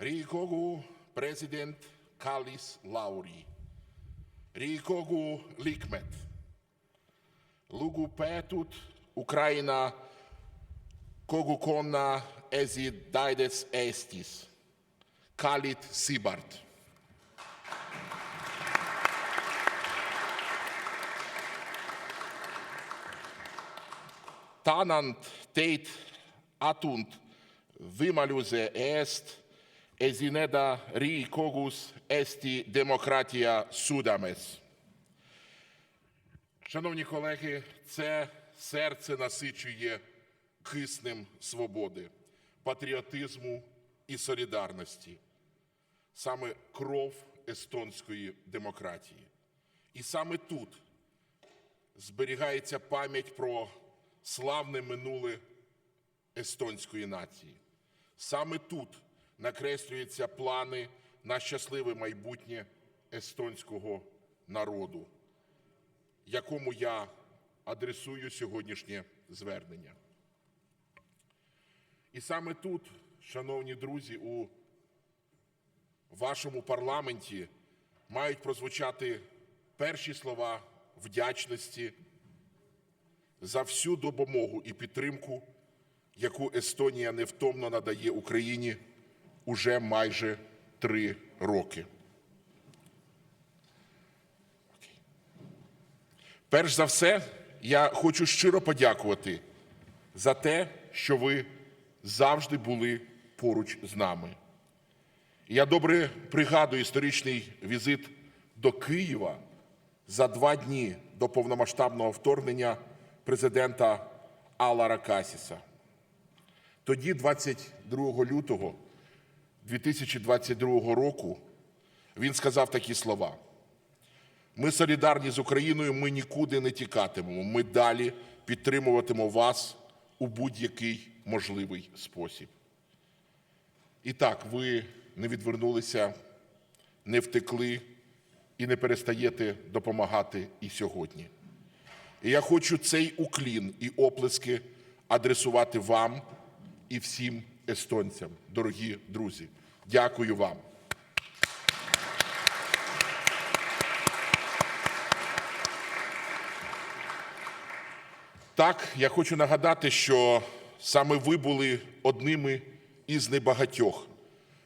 Riikogu president Kallis Lauri. Riikogu liikmed. Lugupeetud Ukraina kogukonna esindajad Eestis. kallid sõbrad. tänan teid antud võimaluse eest esineda Riigikogus Eesti demokraatia südames. Шановні колеги, це серце насичує киснем свободи, патріотизму і солідарності. Саме кров естонської демократії. І саме тут зберігається пам'ять про славне минуле естонської нації. Саме тут накреслюються плани на щасливе майбутнє естонського народу, якому я адресую сьогоднішнє звернення. І саме тут, шановні друзі, у вашому парламенті мають прозвучати перші слова вдячності за всю допомогу і підтримку, яку Естонія невтомно надає Україні уже майже три роки. Перш за все, я хочу щиро подякувати за те, що ви завжди були поруч з нами. Я добре пригадую історичний візит до Києва за два дні до повномасштабного вторгнення президента Алара Касіса. Тоді, 22 лютого 2022 року, він сказав такі слова: ми солідарні з Україною, ми нікуди не тікатимемо. Ми далі підтримуватимемо вас у будь-який можливий спосіб. І так, ви не відвернулися, не втекли і не перестаєте допомагати і сьогодні. І я хочу цей уклін і оплески адресувати вам і всім естонцям, дорогі друзі. Дякую вам. Так, я хочу нагадати, що саме ви були одними із небагатьох,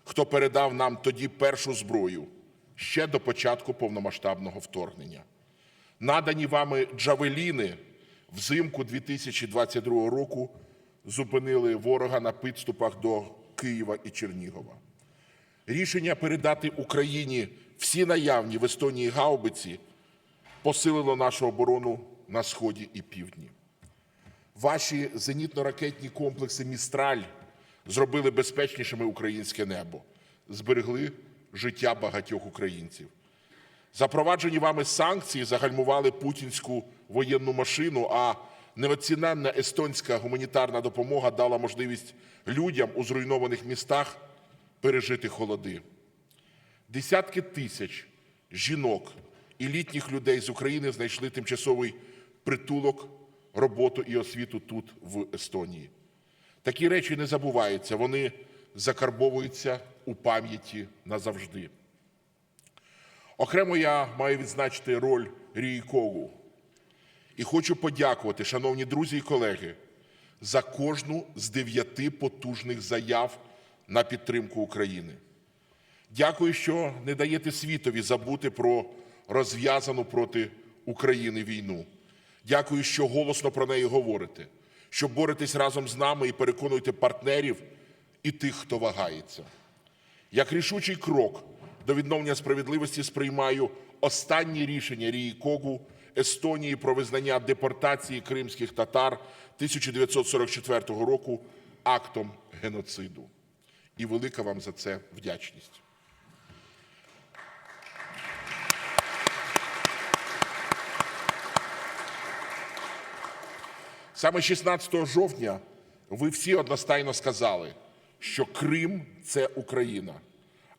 хто передав нам тоді першу зброю ще до початку повномасштабного вторгнення. Надані вами джавеліни взимку 2022 року зупинили ворога на підступах до Києва і Чернігова. Рішення передати Україні всі наявні в Естонії гаубиці посилило нашу оборону на сході і півдні. Ваші зенітно-ракетні комплекси Містраль зробили безпечнішими українське небо, зберегли життя багатьох українців. Запроваджені вами санкції загальмували путінську воєнну машину, а неоціненна естонська гуманітарна допомога дала можливість людям у зруйнованих містах пережити холоди. Десятки тисяч жінок і літніх людей з України знайшли тимчасовий притулок, роботу і освіту тут, в Естонії. Такі речі не забуваються, вони закарбовуються у пам'яті назавжди. Окремо я маю відзначити роль Рійкову. І хочу подякувати, шановні друзі і колеги, за кожну з дев'яти потужних заяв на підтримку України. Дякую, що не даєте світові забути про розв'язану проти України війну. Дякую, що голосно про неї говорите, що боретесь разом з нами і переконуєте партнерів і тих, хто вагається. Як рішучий крок до відновлення справедливості сприймаю останні рішення Рії Когу Естонії про визнання депортації кримських татар 1944 року актом геноциду. І велика вам за це вдячність. Саме 16 жовтня ви всі одностайно сказали, що Крим це Україна,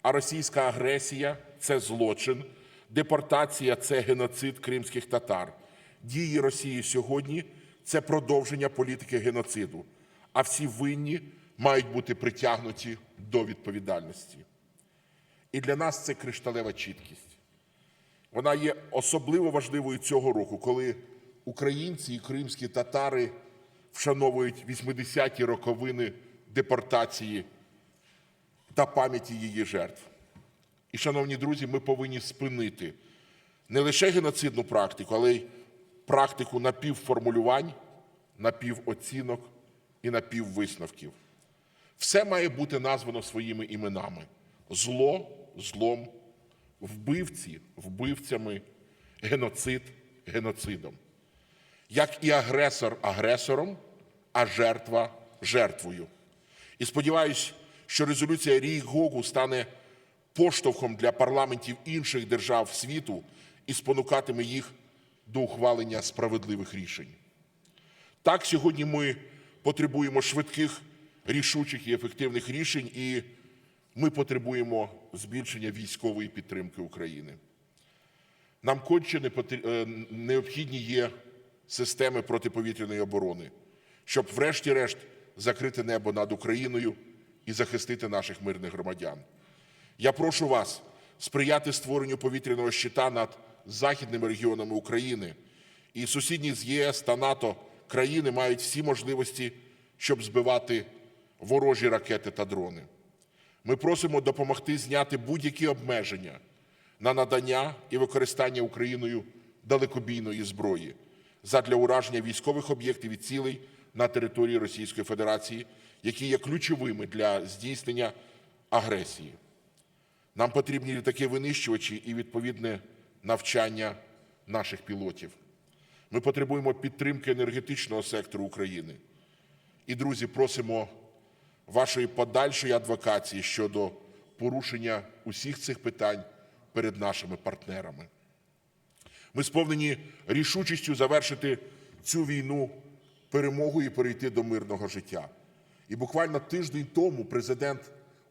а російська агресія це злочин, депортація це геноцид кримських татар. Дії Росії сьогодні це продовження політики геноциду, а всі винні мають бути притягнуті до відповідальності. І для нас це кришталева чіткість. Вона є особливо важливою цього року, коли українці і кримські татари вшановують 80-ті роковини депортації та пам'яті її жертв. І, шановні друзі, ми повинні спинити не лише геноцидну практику, але й практику напівформулювань, напівоцінок і напіввисновків. Все має бути названо своїми іменами: зло злом, вбивці вбивцями, геноцид геноцидом. Як і агресор агресором, а жертва жертвою. І сподіваюся, що резолюція Рій Гогу стане поштовхом для парламентів інших держав світу і спонукатиме їх до ухвалення справедливих рішень. Так, сьогодні ми потребуємо швидких, рішучих і ефективних рішень, і ми потребуємо збільшення військової підтримки України. Нам конче е, необхідні є системи протиповітряної оборони, щоб, врешті-решт, закрити небо над Україною і захистити наших мирних громадян. Я прошу вас сприяти створенню повітряного щита над західними регіонами України. І сусідні з ЄС та НАТО країни мають всі можливості, щоб збивати ворожі ракети та дрони. Ми просимо допомогти зняти будь-які обмеження на надання і використання Україною далекобійної зброї задля ураження військових об'єктів і цілей на території Російської Федерації, які є ключовими для здійснення агресії. Нам потрібні літаки винищувачі і відповідне навчання наших пілотів. Ми потребуємо підтримки енергетичного сектору України. І, друзі, просимо вашої подальшої адвокації щодо порушення усіх цих питань перед нашими партнерами. Ми сповнені рішучістю завершити цю війну перемогою і перейти до мирного життя. І буквально тиждень тому президент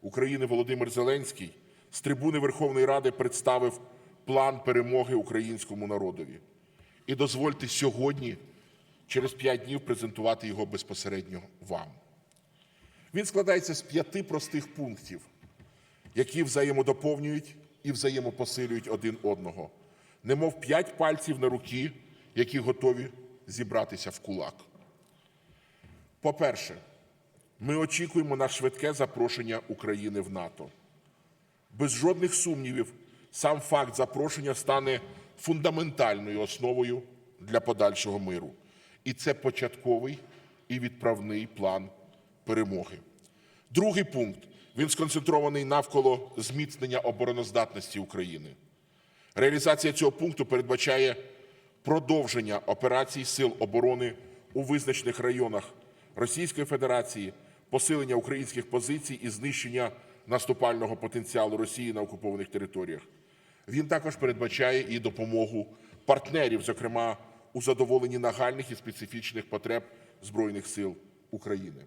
України Володимир Зеленський з трибуни Верховної Ради представив план перемоги українському народові. І дозвольте сьогодні, через п'ять днів, презентувати його безпосередньо вам. Він складається з п'яти простих пунктів, які взаємодоповнюють і взаємопосилюють один одного, немов п'ять пальців на руки, які готові зібратися в кулак. По-перше, ми очікуємо на швидке запрошення України в НАТО. Без жодних сумнівів, сам факт запрошення стане фундаментальною основою для подальшого миру. І це початковий і відправний план перемоги. Другий пункт він сконцентрований навколо зміцнення обороноздатності України. Реалізація цього пункту передбачає продовження операцій Сил оборони у визначених районах Російської Федерації, посилення українських позицій і знищення наступального потенціалу Росії на окупованих територіях. Він також передбачає і допомогу партнерів, зокрема у задоволенні нагальних і специфічних потреб Збройних сил України.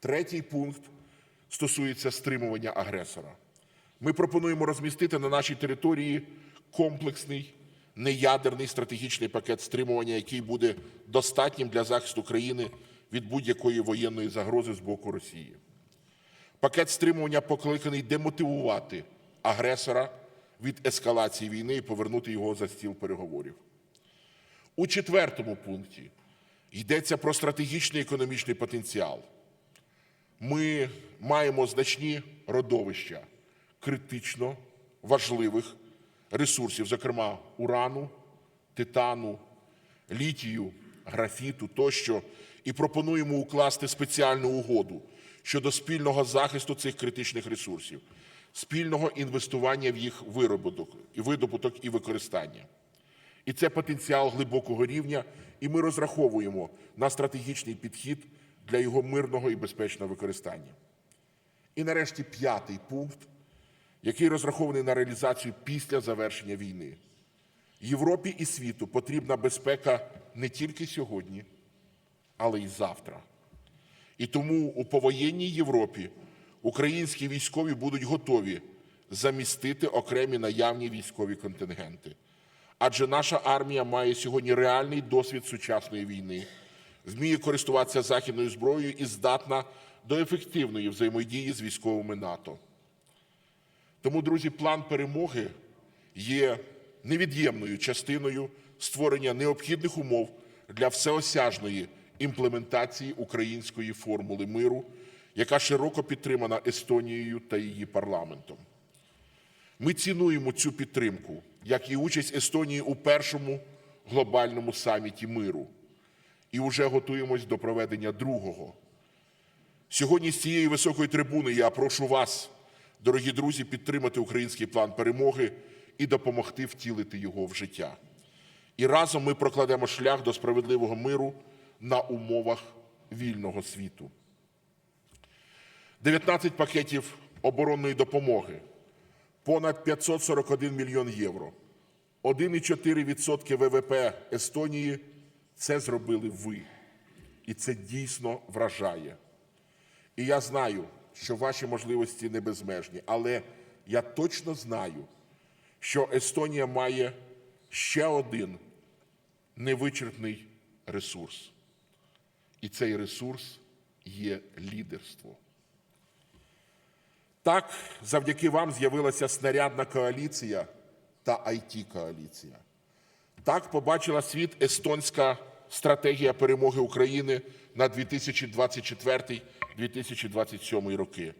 Третій пункт стосується стримування агресора. Ми пропонуємо розмістити на нашій території комплексний неядерний стратегічний пакет стримування, який буде достатнім для захисту країни від будь-якої воєнної загрози з боку Росії. Пакет стримування покликаний демотивувати агресора від ескалації війни і повернути його за стіл переговорів. У четвертому пункті йдеться про стратегічний економічний потенціал. Ми маємо значні родовища критично важливих ресурсів, зокрема урану, титану, літію, графіту тощо, і пропонуємо укласти спеціальну угоду щодо спільного захисту цих критичних ресурсів, спільного інвестування в їх виробуток, видобуток і використання. І це потенціал глибокого рівня, і ми розраховуємо на стратегічний підхід для його мирного і безпечного використання. І нарешті п'ятий пункт, який розрахований на реалізацію після завершення війни. Європі і світу потрібна безпека не тільки сьогодні, але й завтра. І тому у повоєнній Європі українські військові будуть готові замістити окремі наявні військові контингенти. Адже наша армія має сьогодні реальний досвід сучасної війни, вміє користуватися західною зброєю і здатна до ефективної взаємодії з військовими НАТО. Тому, друзі, план перемоги є невід'ємною частиною створення необхідних умов для всеосяжної імплементації української формули миру, яка широко підтримана Естонією та її парламентом. Ми цінуємо цю підтримку, як і участь Естонії у першому глобальному саміті миру, і вже готуємось до проведення другого. Сьогодні з цієї високої трибуни я прошу вас, дорогі друзі, підтримати український план перемоги і допомогти втілити його в життя. І разом ми прокладемо шлях до справедливого миру на умовах вільного світу. 19 пакетів оборонної допомоги, понад 541 мільйон євро, 1,4% ВВП Естонії це зробили ви. І це дійсно вражає. І я знаю, що ваші можливості не безмежні, але я точно знаю, що Естонія має ще один невичерпний ресурс. І цей ресурс є лідерство. Так, завдяки вам з'явилася снарядна коаліція та it коаліція Так побачила світ естонська стратегія перемоги України на 2024-2027 роки.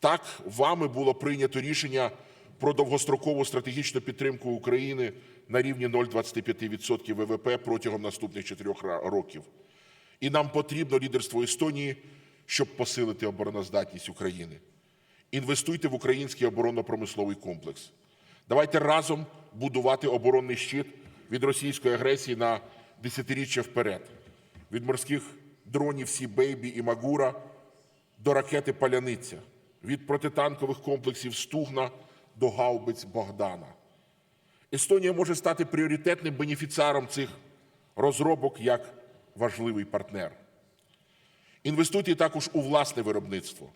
Так, вами було прийнято рішення про довгострокову стратегічну підтримку України на рівні 0,25% ВВП протягом наступних чотирьох років. І нам потрібно лідерство Естонії, щоб посилити обороноздатність України. Інвестуйте в український оборонно-промисловий комплекс. Давайте разом будувати оборонний щит від російської агресії на десятиріччя вперед. Від морських дронів Сі Бейбі і Магура до ракети Паляниця, від протитанкових комплексів Стугна до гаубиць Богдана. Естонія може стати пріоритетним бенефіціаром цих розробок як важливий партнер. Інвестуйте також у власне виробництво.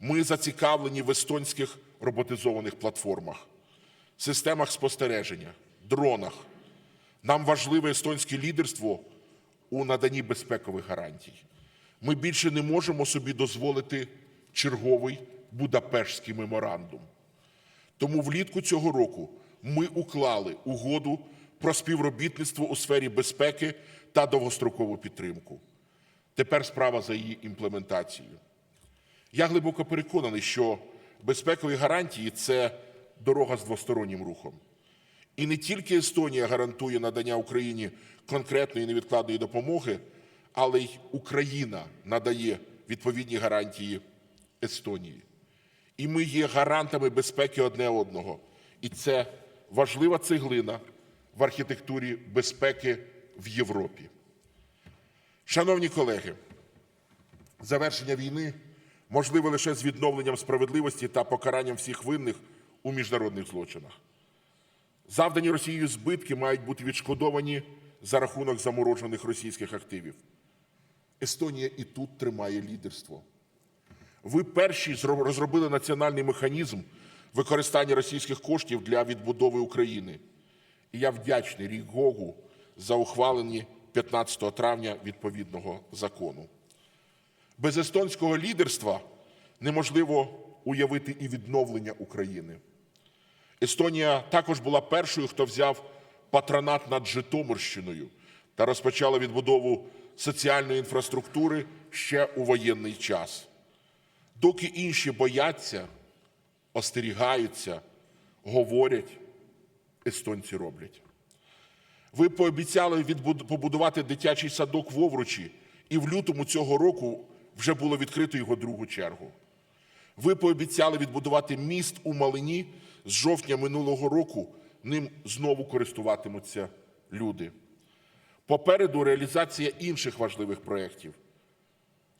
Ми зацікавлені в естонських роботизованих платформах, системах спостереження, дронах. Нам важливе естонське лідерство у наданні безпекових гарантій. Ми більше не можемо собі дозволити черговий Будапештський меморандум. Тому влітку цього року ми уклали угоду про співробітництво у сфері безпеки та довгострокову підтримку. Тепер справа за її імплементацією. Я глибоко переконаний, що безпекові гарантії це дорога з двостороннім рухом. І не тільки Естонія гарантує надання Україні конкретної невідкладної допомоги, але й Україна надає відповідні гарантії Естонії. І ми є гарантами безпеки одне одного. І це важлива цеглина в архітектурі безпеки в Європі. Шановні колеги, завершення війни можливе лише з відновленням справедливості та покаранням всіх винних у міжнародних злочинах. Завдані Росією збитки мають бути відшкодовані за рахунок заморожених російських активів. Естонія і тут тримає лідерство. Ви перші розробили національний механізм використання російських коштів для відбудови України. І я вдячний Рік Гогу за ухвалені 15 травня відповідного закону. Без естонського лідерства неможливо уявити і відновлення України. Естонія також була першою, хто взяв патронат над Житомирщиною та розпочала відбудову соціальної інфраструктури ще у воєнний час. Доки інші бояться, остерігаються, говорять, естонці роблять. Ви пообіцяли побудувати дитячий садок в Овручі, і в лютому цього року вже було відкрито його другу чергу. Ви пообіцяли відбудувати міст у Малині з жовтня минулого року. Ним знову користуватимуться люди. Попереду реалізація інших важливих проєктів.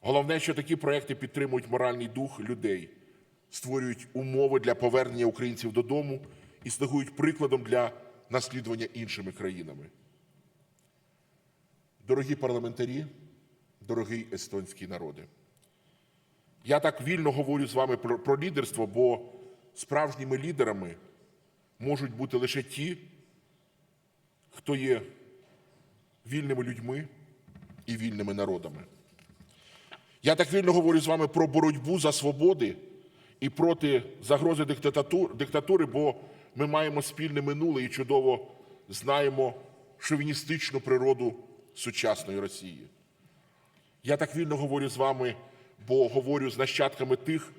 Головне, що такі проекти підтримують моральний дух людей, створюють умови для повернення українців додому і слугують прикладом для наслідування іншими країнами. Дорогі парламентарі, дорогий естонський народи. Я так вільно говорю з вами про лідерство, бо справжніми лідерами можуть бути лише ті, хто є вільними людьми і вільними народами. Я так вільно говорю з вами про боротьбу за свободи і проти загрози диктатури, бо ми маємо спільне минуле і чудово знаємо шовіністичну природу сучасної Росії. Я так вільно говорю з вами, бо говорю з нащадками тих,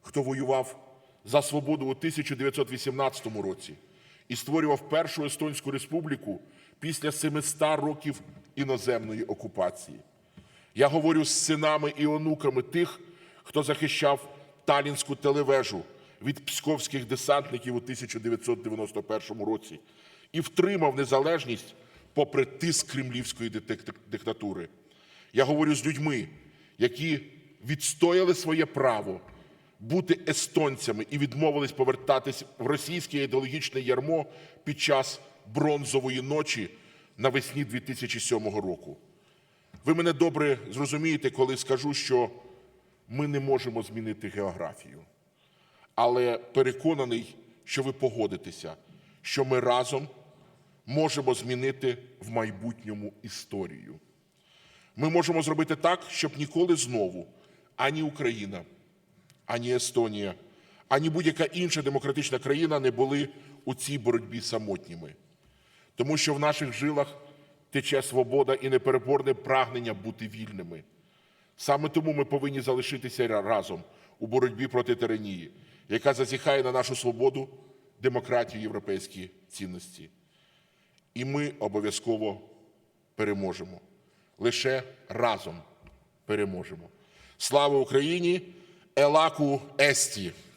хто воював за свободу у 1918 році і створював Першу Естонську республіку після 700 років іноземної окупації. Я говорю з синами і онуками тих, хто захищав Талінську телевежу від псковських десантників у 1991 році і втримав незалежність попри тиск кремлівської диктатури. Я говорю з людьми, які відстояли своє право бути естонцями і відмовились повертатись в російське ідеологічне ярмо під час бронзової ночі навесні 2007 року. Ви мене добре зрозумієте, коли скажу, що ми не можемо змінити географію. Але переконаний, що ви погодитеся, що ми разом можемо змінити в майбутньому історію. Ми можемо зробити так, щоб ніколи знову ані Україна, ані Естонія, ані будь-яка інша демократична країна не були у цій боротьбі самотніми. Тому що в наших жилах тече свобода і непереборне прагнення бути вільними. Саме тому ми повинні залишитися разом у боротьбі проти тиранії, яка зазіхає на нашу свободу, демократію, європейські цінності. І ми обов'язково переможемо. Лише разом переможемо. Слава Україні! Elaco Este.